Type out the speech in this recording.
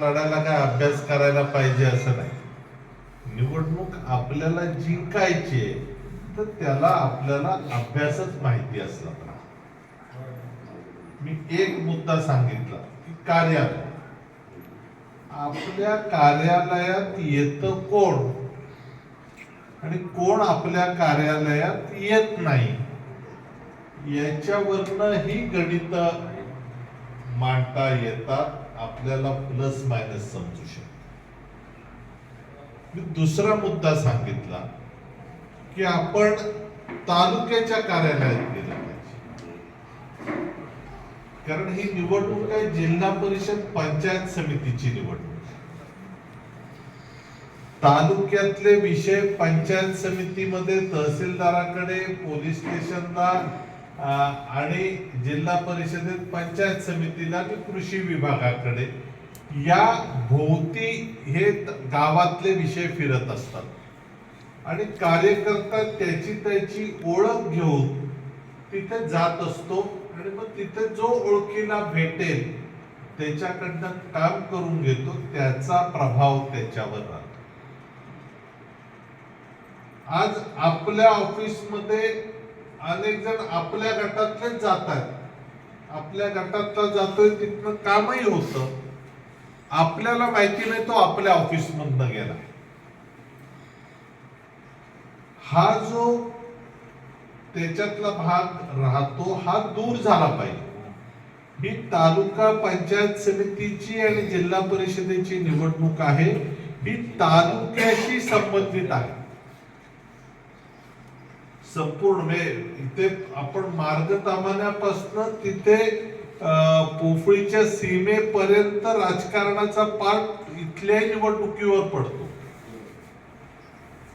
लढायला काय अभ्यास करायला पाहिजे असं नाही. निवडणूक आपल्याला जिंकायची आहे तर त्याला आपल्याला अभ्यासच माहिती असला मी एक मुद्दा सांगितला की कार्यालय. आपल्या कार्यालयात येतं कोण? आणि कोण आपल्या कार्यालयात येत नाही? याच्यावरनं ही गणित मांडता येतात. आपल्याला प्लस मायनस समजू शकतो. मी दुसरा मुद्दा सांगितला की आपण तालुक्याच्या कार्यालयात गेलं पाहिजे. कारण ही निवडणूक आहे जिल्हा परिषद पंचायत समितीची निवडणूक तालुक्यातले विषय पंचायत समितीमध्ये तहसीलदाराकडे पोलीस स्टेशनला आणि जिल्हा परिषदेत पंचायत समितीला आणि कृषी विभागाकडे या भोवती हे गावातले विषय फिरत असतात. आणि कार्यकर्ता त्याची त्याची ओळख घेऊन तिथे जात असतो आणि मग तिथे जो ओळखीला भेटेल त्याच्याकडनं काम करून घेतो त्याचा प्रभाव त्याच्यावर राहतो. आज आपल्या ऑफिसमध्ये अनेक जण आपल्या गटातलेच जातात आपल्या गटातला जातोय तिथनं कामही होतं. आपल्याला माहिती नाही तो आपल्या ऑफिस मधनं गेला. हा जो त्याच्यातला भाग राहतो हा दूर झाला पाहिजे. ही तालुका पंचायत समितीची आणि जिल्हा परिषदेची निवडणूक आहे. ही तालुक्याशी संबंधित आहे. संपूर्ण म्हणजे इथे आपण मार्ग तामान्यापासून तिथे पोफळीच्या सीमेपर्यंत राजकारणाचा पार्ट इथल्याही निवडणुकीवर पडतो.